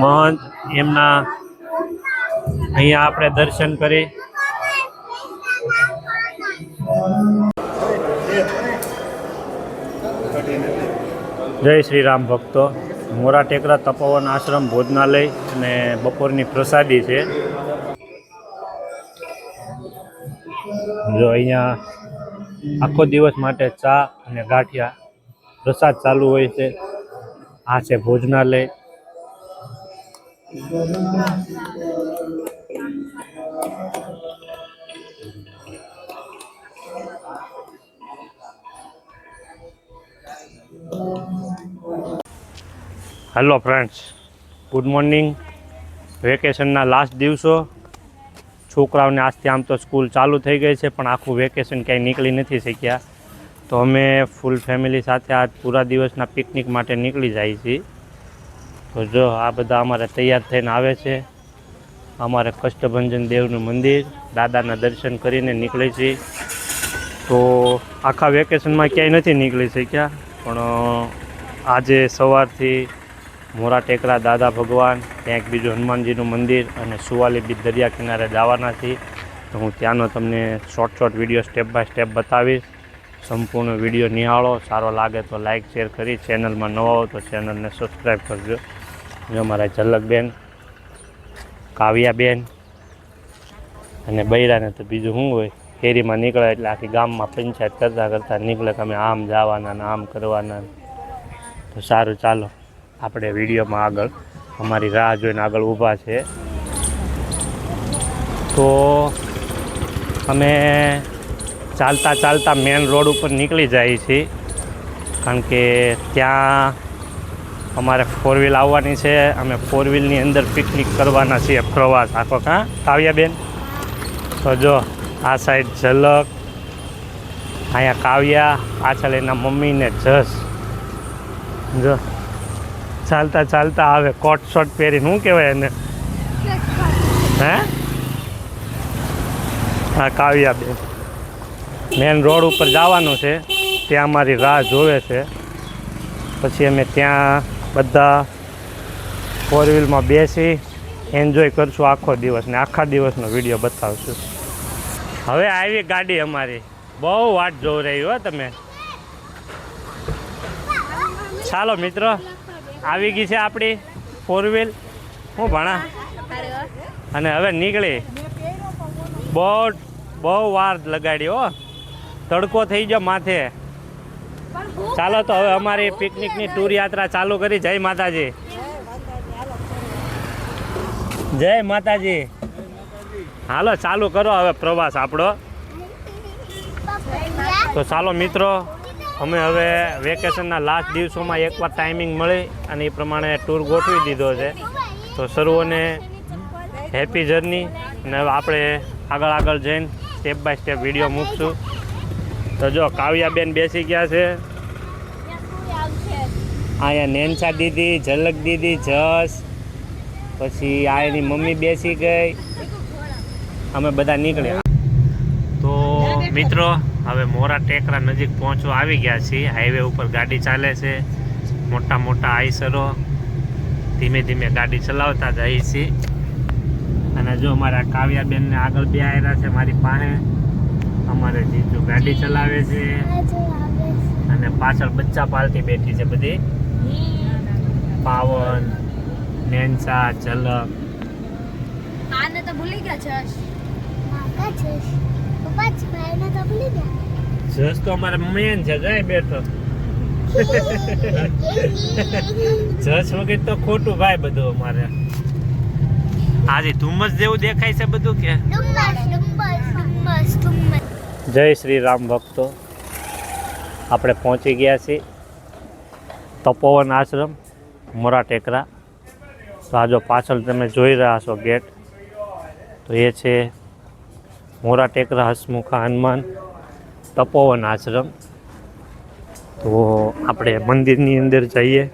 મહંત એમના અહીંયા આપણે દર્શન કરી. જય શ્રી રામ ભક્તો. મોરા ટેકરા તપોવન આશ્રમ ભોજનાલય અને બપોરની પ્રસાદી છે. જો અહીંયા આખો દિવસ માટે ચા અને ગાંઠિયા પ્રસાદ ચાલુ હોય છે. આ છે ભોજનાલય. હેલો ફ્રેન્ડ્સ ગુડ મોર્નિંગ વેકેશનના લાસ્ટ દિવસો. છોકરાઓને આજથી આમ તો સ્કૂલ ચાલુ થઈ ગઈ છે, પણ આખું વેકેશન ક્યાંય નીકળી નથી શક્યા. તો અમે ફૂલ ફેમિલી સાથે આજ પૂરા દિવસના પિકનિક માટે નીકળી જાય છીએ. તો જો આ બધા અમારે તૈયાર થઈને આવે છે. અમારે કષ્ટભંજન દેવનું મંદિર, દાદાના દર્શન કરીને નીકળે છે. તો આખા વેકેશનમાં ક્યાંય નથી નીકળી શક્યા, પણ આજે સવારથી મોરા ટેકરા દાદા ભગવાન ત્યાં એક બીજું હનુમાનજીનું મંદિર અને સુવાલી બીચ દરિયા કિનારે જવાના છીએ તો હું ત્યાંનો તમને short short video step by step બતાવીશ. સંપૂર્ણ વીડિયો નિહાળો. સારો લાગે તો લાઇક શેર કરી. ચેનલમાં નવા હો તો ચેનલને સબસ્ક્રાઈબ કરજો. અમારા ઝલકબેન, કાવ્યાબેન અને બૈરાને તો બીજું શું હોય? ફેરીમાં નીકળે એટલે આખી ગામમાં પંચાયત કરતાં કરતાં નીકળે કે અમે આમ જવાના ને આમ કરવાના તો સારું, ચાલો. આપણે વિડીયોમાં આગળ, અમારી રાહ જોઈને આગળ ઊભા છે. તો અમે ચાલતા ચાલતા મેન રોડ ઉપર નીકળી જઈએ છીએ. કારણ કે ત્યાં અમારે ફોર વ્હીલ આવવાની છે. અમે ફોર વ્હીલની અંદર પિકનિક કરવાના છીએ પ્રવાસ. આખો કાં કાવ્યાબેન? તો જો, આ સાઈડ ઝલક. અહીંયા કાવ્યા, પાછળ એના મમ્મીને જસ. જો, ચાલતા ચાલતા આવે કોટ શોટ પહેરીને શું કહેવાય એને? હે? હા, કાવ્યાબેન. મેન રોડ ઉપર જવાનું છે. ત્યાં અમારી રાહ જોવે છે. પછી અમે ત્યાં બધા ફોર વ્હીલમાં બેસી એન્જોય કરશું આખો દિવસ ને આખા દિવસનો વીડિયો બતાવશું. હવે આવી ગાડી અમારી. બહુ વાટ જોઈ રહી હો તમે. ચાલો મિત્રો, આવી ગઈ છે આપણી ફોર વ્હીલ હું ભણા? અને હવે નીકળી. બહુ બહુ વાર લગાડી હો. તડકો થઈ ગયો માથે. ચાલો તો હવે અમારી પિકનિકની ટૂર યાત્રા ચાલુ કરી. જય માતાજી. જય માતાજી. હાલો, ચાલુ કરો હવે પ્રવાસ આપણો. તો ચાલો મિત્રો, અમે હવે વેકેશનના લાસ્ટ દિવસોમાં એકવાર ટાઈમિંગ મળી અને એ પ્રમાણે ટૂર ગોઠવી દીધો છે. તો સર્વોને હેપી જર્ની અને આપણે આગળ આગળ જઈને સ્ટેપ બાય સ્ટેપ વીડિયો મૂકશું. તો જો, કાવ્યાબેન બેસી ગયા છે. અહીંયા નેનસા દીદી, ઝલક દીદી, જસ, પછી આ એની મમ્મી બેસી ગઈ. અમે બધા નીકળ્યા. તો મિત્રો, હવે મોરા ટેકરા નજીક પહોંચવા આવી ગયા છીએ. હાઈવે ઉપર ગાડી ચાલે છે. મોટા મોટા આઈસરો. ધીમે ધીમે ગાડી ચલાવતા જઈએ છીએ. અને જો મારા કાવ્યાબેનને આગળ બે આવ્યા છે મારી પાસે. અમારે જીજુ ગાડી ચલાવે છે. અને પાછળ બચ્ચા પાલટી બેઠી છે બધી. પાવન નેન્સા ઝલક. આને તો ભૂલી ગયા છે. જસ તો અમારે મેન છે બેઠો. જસ વગર તો ખોટું ભાઈ બધું અમારે. આજે ધુમ્મસ જેવું દેખાય છે બધું કે? જય શ્રી રામ ભક્તો. આપણે પહોંચી ગયા છીએ તપોવન આશ્રમ, મોરા ટેકરા. તો આ જો પાછળ તમે જોઈ રહ્યા છો ગેટ, તો એ છે મોરા ટેકરા હસમુખા હનુમાન તપોવન આશ્રમ. તો આપણે મંદિરની અંદર જઈએ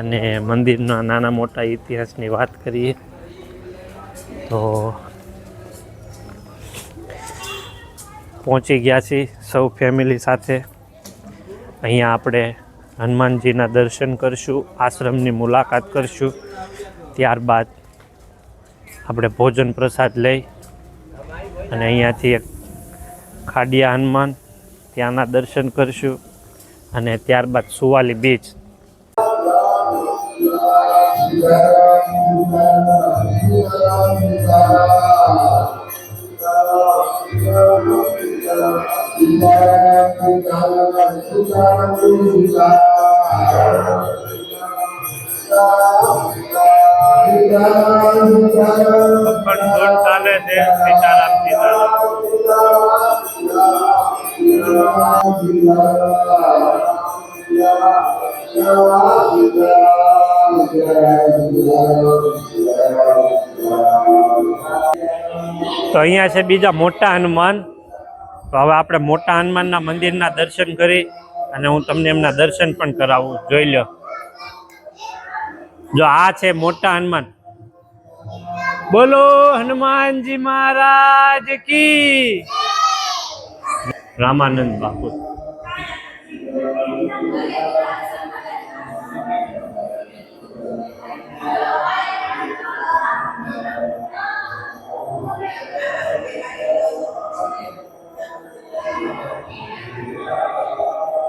અને મંદિરના નાના મોટા ઇતિહાસની વાત કરીએ. તો પહોંચી ગયા છીએ સૌ ફેમિલી સાથે. અહીંયા આપણે હનુમાનજીના દર્શન કરશું, આશ્રમની મુલાકાત કરશું. ત્યારબાદ આપણે ભોજન પ્રસાદ લઈ અને અહીંયાથી એક ખાડિયા હનુમાન ત્યાંના દર્શન કરીશું અને ત્યારબાદ સુવાલી બીચ. ચાલે છે સીતારામ તો અહીંયા છે બીજા મોટા હનુમાન. તો હવે આપણે મોટા હનુમાનના મંદિરના દર્શન કરી અને હું તમને એમના દર્શન પણ કરાવું. જોઈ લો જો આ છે મોટા હનુમાન. બોલો હનુમાનજી મહારાજ કી. રામાનંદ બાપુ.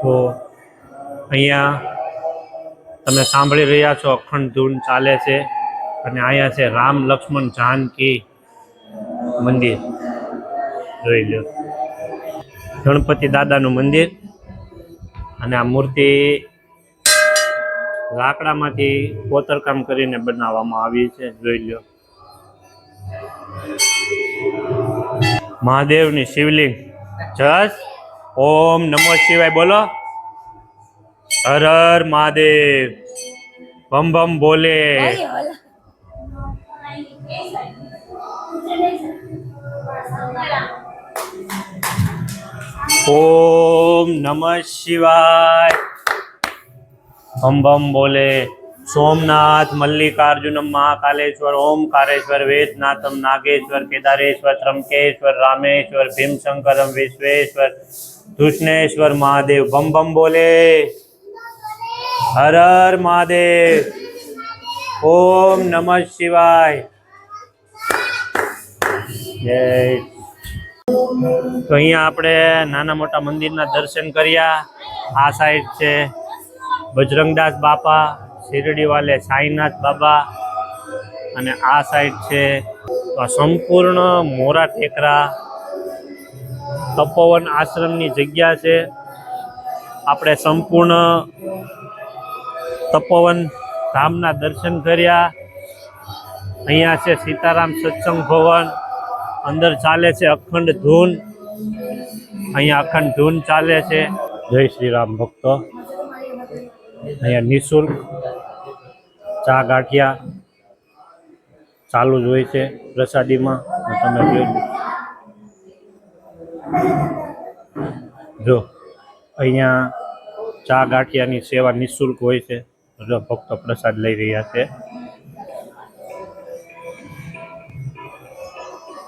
તો અહીંયા તમે સાંભળી રહ્યા છો, અખંડ ધૂન ચાલે છે અને અહીંયા છે રામ લક્ષ્મણ જાનકી મંદિર. જોઈ લો. ગણપતિ દાદાનું મંદિર અને આ મૂર્તિ લાકડામાંથી કોતરકામ કરીને બનાવવામાં આવી છે, જોઈ લો. મહાદેવની શિવલિંગ જસ ઓમ નમો શિવાય બોલો હર હર મહાદેવ ભમ ભમ બોલે ઓમ નમઃ શિવાય ભમ ભમ બોલે સોમનાથ મલ્લિકાર્જુનમ મહાકાલેશ્વર ઓમકારેશ્વર વેદનાથમ નાગેશ્વર કેદારેશ્વર ત્રંકેશ્વર રામેશ્વર ભીમશંકરમ વિશ્વેશ્વર કૃષ્ણેશ્વર મહાદેવ બમ બમ બોલે હર હર મહાદેવ ઓમ નમ શિવાય જય તો અહીંયા આપણે નાના મોટા મંદિરના દર્શન કર્યા। આ સાઈડ છે બજરંગદાસ બાપા, શિરડી વાલે સાઈનાથ બાબા અને આ સાઈડ છે આ સંપૂર્ણ મોરા ટેકરા તપોવન આશ્રમની જગ્યા છે. આપણે સંપૂર્ણ તપોવન ધામના દર્શન કર્યા. અહીંયા છે સીતારામ સત્સંગ ભવન, અંદર ચાલે છે અખંડ ધૂન. અહીંયા અખંડ ધૂન ચાલે છે. જય શ્રી રામ ભક્તો. અહીંયા નિઃશુલ્ક ચા ગાંઠિયા ચાલુ જ હોય છે પ્રસાદીમાં. તમે જોઈ જો, અહીંયા ચા ગાંઠિયાની સેવા નિઃશુલ્ક હોય છે. જો, ભક્તો પ્રસાદ લઈ રહ્યા છે.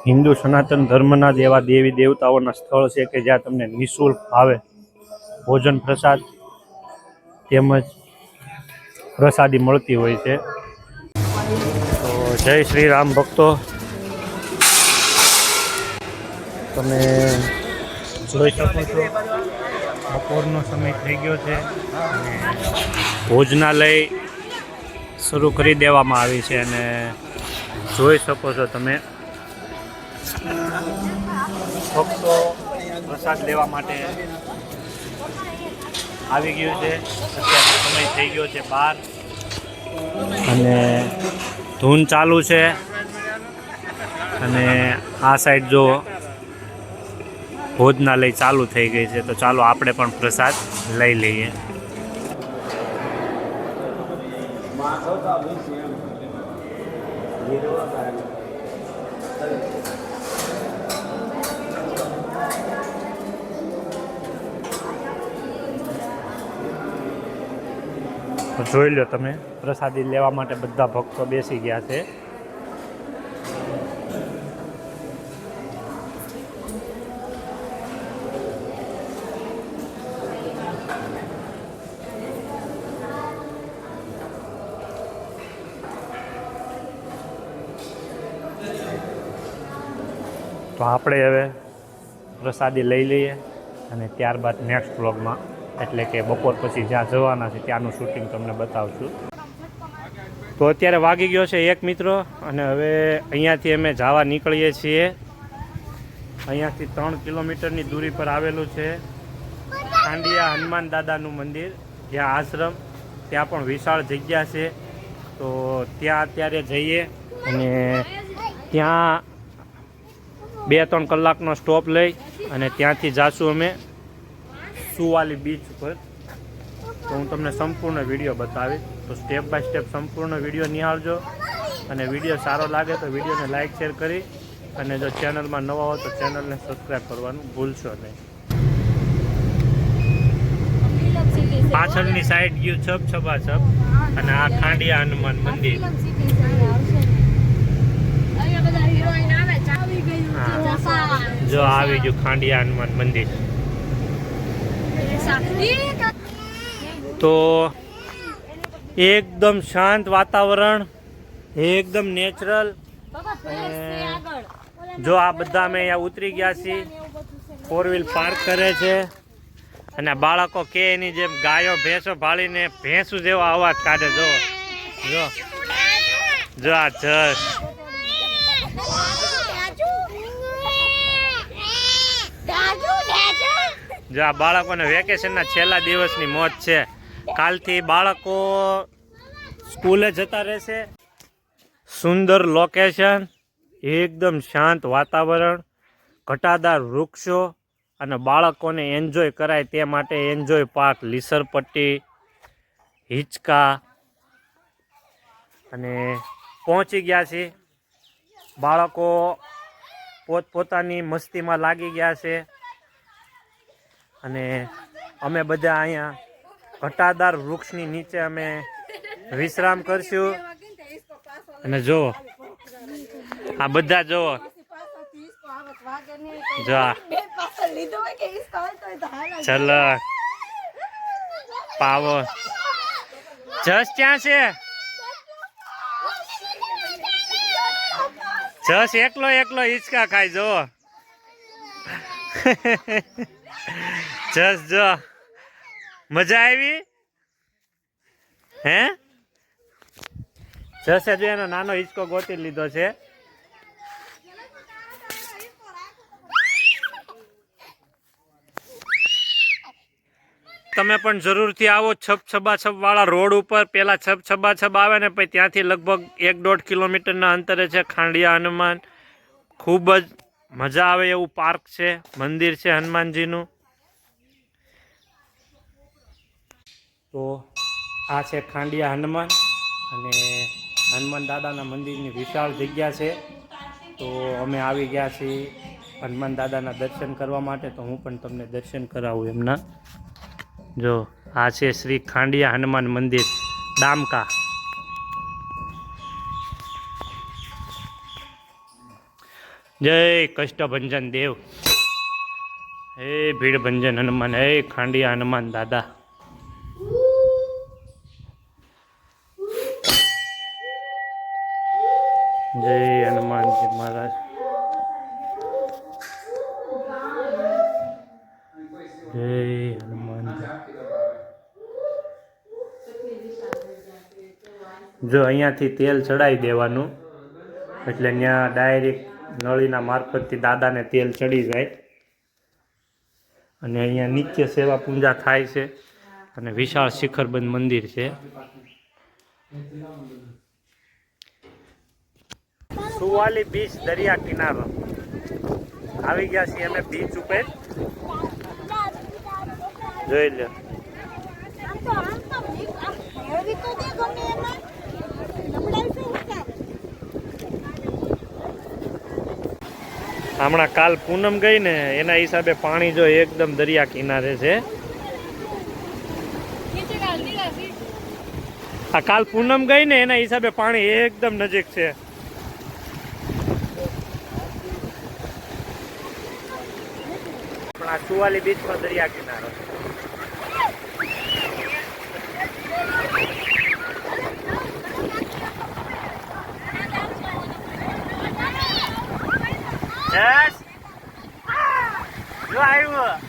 હિન્દુ સનાતન ધર્મના જ એવા દેવી દેવતાઓના સ્થળ છે કે જ્યાં તમને નિઃશુલ્ક ભાવે ભોજન પ્રસાદ તેમજ પ્રસાદી મળતી હોય છે. તો જય શ્રી રામ ભક્તો. તમે જોઈ શકો છો. બપોરનો સમય થઈ ગયો છે અને ભોજનાલય શરૂ કરી દેવામાં આવી છે અને જોઈ શકો છો તમે. ભક્તો પ્રસાદ લેવા માટે આવી ગયું છે. અત્યારે સમય થઈ ગયો છે બાર. અને ધૂન ચાલુ છે. અને આ સાઈડ જો ભોજનાલય ચાલુ થઈ ગઈ છે, તો ચાલો આપણે પણ પ્રસાદ લઈ લઈએ. જોઈ લો તમે, પ્રસાદી લેવા માટે બધા ભક્તો બેસી ગયા છે. તો આપણે હવે પ્રસાદી લઈ લઈએ અને ત્યારબાદ નેક્સ્ટ વ્લોગમાં એટલે કે બપોર પછી જ્યાં જવાના છે ત્યાંનું શૂટિંગ તમને બતાવશું. તો અત્યારે વાગી ગયો છે એક મિત્રો અને હવે અહીંયાથી અમે જવા નીકળીએ છીએ. અહીંયાથી ત્રણ કિલોમીટરની દૂરી પર આવેલું છે ખાંડિયા હનુમાન દાદાનું મંદિર, જ્યાં આશ્રમ, ત્યાં પણ વિશાળ જગ્યા છે. તો ત્યાં અત્યારે જઈએ અને ત્યાં બે ત્રણ કલાકનો સ્ટોપ લઈ અને ત્યાંથી જાશું અમે સુવાલી બીચ ઉપર. તો હું તમને સંપૂર્ણ વીડિયો બતાવીશ. તો સ્ટેપ બાય સ્ટેપ સંપૂર્ણ વીડિયો નિહાળજો અને વીડિયો સારો લાગે તો વિડીયોને લાઇક શેર કરી અને જો ચેનલમાં નવા હો તો ચેનલને સબસ્ક્રાઈબ કરવાનું ભૂલશો નહીં. પાછળની સાઈડ ગયું છપ છબા છપ અને આ ખાંડિયા હનુમાન મંદિર ફિલ્મ સિટી છે, આવશે ને. અહીંયા બધા હિરોઈન આવે છે. આવી ગયું છે, હા. જસા. જો આવી ગયું ખાંડિયા હનુમાન મંદિર. તો એકદમ શાંત વાતાવરણ, એકદમ નેચરલ જો આ બધા અમે અહીંયા ઉતરી ગયા છીએ. ફોર વ્હીલ પાર્ક કરે છે. અને બાળકો કે એની જેમ ગાયો, ભેંસો ભાળીને ભેંસું જેવો અવાજ કાઢે, જો જો. જો આ જસ જો આ બાળકોને વેકેશનના છેલ્લા દિવસની મોજ છે. કાલથી બાળકો સ્કૂલે જતા રહેશે. સુંદર લોકેશન એકદમ શાંત વાતાવરણ, ઘટાદાર વૃક્ષો અને બાળકોને એન્જોય કરાય તે માટે એન્જોય પાર્ક લીસરપટ્ટી, હિંચકા અને પહોંચી ગયા છે. બાળકો પોતપોતાની મસ્તીમાં લાગી ગયા છે. અને અમે બધા અહીંયા ઘટાદાર વૃક્ષની નીચે અમે વિશ્રામ કરશું. અને જુઓ, આ બધા જુઓ. જો પાવો. જસ ક્યાં છે? જસ એકલો એકલો હિંચકા ખાય જો જસ જો. મજા આવી? હે? જસે જો એનો નાનો હિંચકો ગોતી લીધો છે. તમે પણ જરૂરથી આવો છબ છબા છપ વાળા રોડ ઉપર. પેલા છબ છબા છબ આવે ને પછી ત્યાંથી લગભગ એક દોઢ કિલોમીટરના અંતરે છે ખાંડિયા હનુમાન. ખૂબ જ મજા આવે એવું પાર્ક છે, મંદિર છે હનુમાનજીનું. તો આ છે ખાંડિયા હનુમાન અને હનુમાન દાદાના મંદિરની વિશાળ જગ્યા છે. તો અમે આવી ગયા છીએ હનુમાન દાદાના દર્શન કરવા માટે, તો હું પણ તમને દર્શન કરાવું એમના. જો આ છે શ્રી ખાંડિયા હનુમાન મંદિર, દામકા. જય કષ્ટભંજન દેવ. હે ભીડભંજન હનુમાન, હે ખાંડિયા હનુમાન દાદા. જય હનુમાનજી મહારાજ. જય હનુમાનજી. જો અહીંયાથી તેલ ચડાવી દેવાનું, એટલે ત્યાં ડાયરેક્ટ નળીના મારફતથી દાદાને તેલ ચડી જાય. અને અહીંયા નિત્ય સેવા પૂજા થાય છે. અને વિશાળ શિખરબંધ મંદિર છે. સુવાલી બીચ દરિયા કિનારો. આવી ગયા છીએ અમે બીચ ઉપર. જોઈ લો? હમણાં કાલ પૂનમ ગઈ ને એના હિસાબે પાણી જો એકદમ દરિયા કિનારે છે. આ કાલ પૂનમ ગઈ ને એના હિસાબે પાણી એકદમ નજીક છે. સુવાલી બીચમાં દરિયા કિનારો Yes. Do I?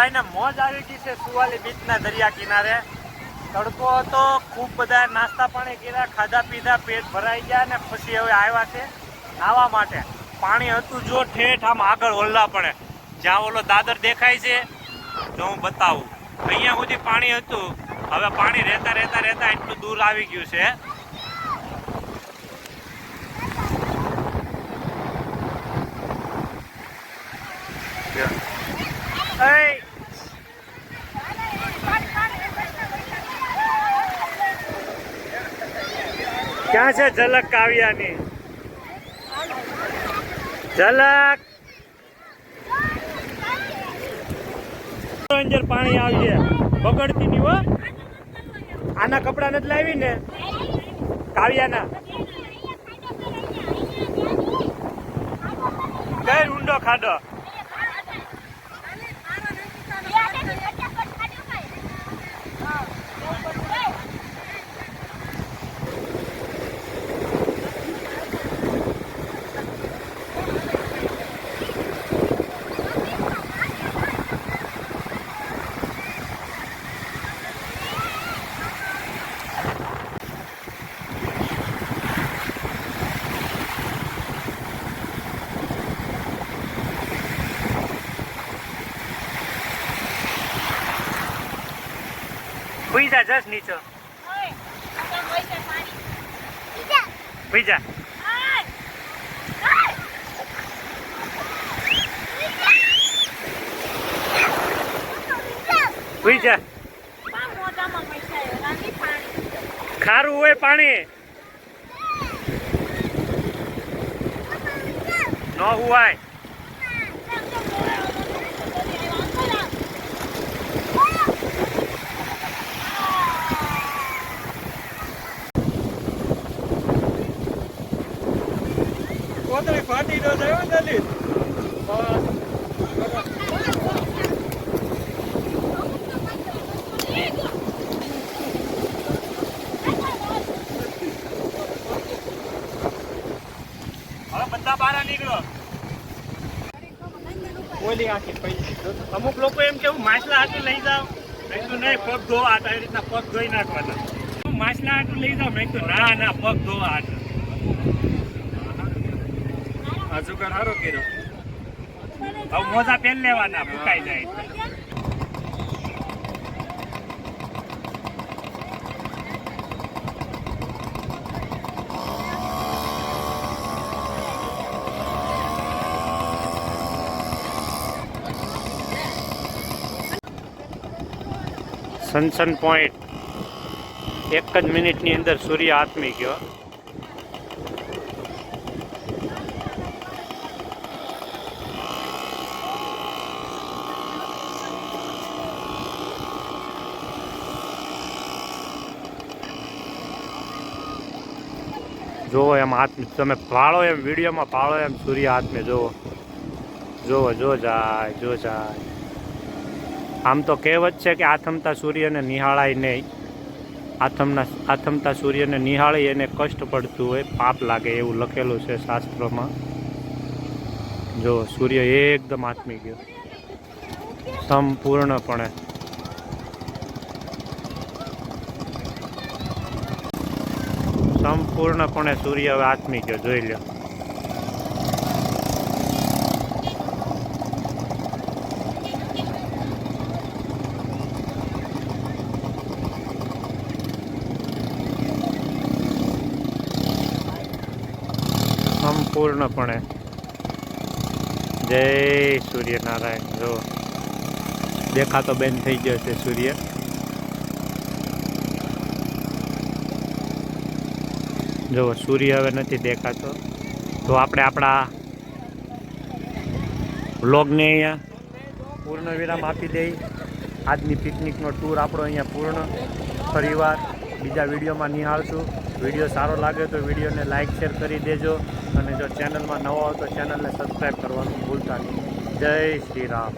ભાઈને મોજ આવી ગઈ છે સુવાલી બીચના દરિયા કિનારે. તડકો હતો, ખૂબ બધા નાસ્તા પાણી કર્યા, ખાધા પીધા, પેટ ભરાઈ ગયા ને પછી હવે આવ્યા છે નાવા માટે. પાણી હતું જો ઠેઠ, આમ આગળ ઓલલા પડે. જ્યાં ઓલો દાદર દેખાય છે, જો હું બતાવું. અહીંયા સુધી પાણી હતું. હવે પાણી રહેતા રહેતા રહેતા એટલું દૂર આવી ગયું છે. Hey! ક્યાં છે ઝલક કાવ્યાની? ઝલક! અંદર પાણી આવશે બગડતી નહીં હો. આના કપડા નથી લાવી ને? કાવ્યાના. કઈ ઊંડો ખાડો ભઈ જા જસ નીચે. ભઈ જા. ખારું હોય પાણી. ન હુવાય. ફાટી તો થયો દલિત અમુક લોકો એમ કેવું માછલા હાટું લઈ જાઓ મેં તો નહીં, પગ ધોવા હતા એ રીતના પગ ધોઈ નાખવાના. માછલા હાટું લઈ જાઓ મેં તો ના ના, પગ ધોવા હાટ. આ જુગાર કર્યો. હવે મોજા પેલ લેવાના ફૂકાઈ જાય સનસન પોઈન્ટ એક જ મિનિટની અંદર સૂર્ય આથમી ગયો. એમ હાથ તમે પાળો એમ, વિડીયોમાં પાળો એમ, સૂર્ય હાથમે જોવો જોવો જો જાય જો જાય. આમ તો કહેવત છે કે આથમતા સૂર્યને નિહાળાય નહીં. આથમના, આથમતા સૂર્યને નિહાળી એને કષ્ટ પડતું હોય, પાપ લાગે એવું લખેલું છે શાસ્ત્રોમાં. જો સૂર્ય એકદમ આત્મી ગયો. સંપૂર્ણપણે. સંપૂર્ણપણે સૂર્ય હવે આથમી ગયો જોઈ લો સંપૂર્ણપણે. જય સૂર્યનારાયણ. જો, દેખાતો બેન થઈ ગયો છે સૂર્ય. જો સૂર્ય હવે નથી દેખાતો, તો આપણે આપણા વ્લોગને અહીંયા પૂર્ણ વિરામ આપી દઈ. આજની પિકનિકનો ટૂર આપણો અહીંયા પૂર્ણ. ફરીવાર બીજા વિડીયોમાં નિહાળશું. વીડિયો સારો લાગે તો વિડીયોને લાઇક શેર કરી દેજો. અને જો ચેનલમાં નવો હોય તો ચેનલને સબસ્ક્રાઈબ કરવાનું ભૂલતા નહીં. જય શ્રી રામ.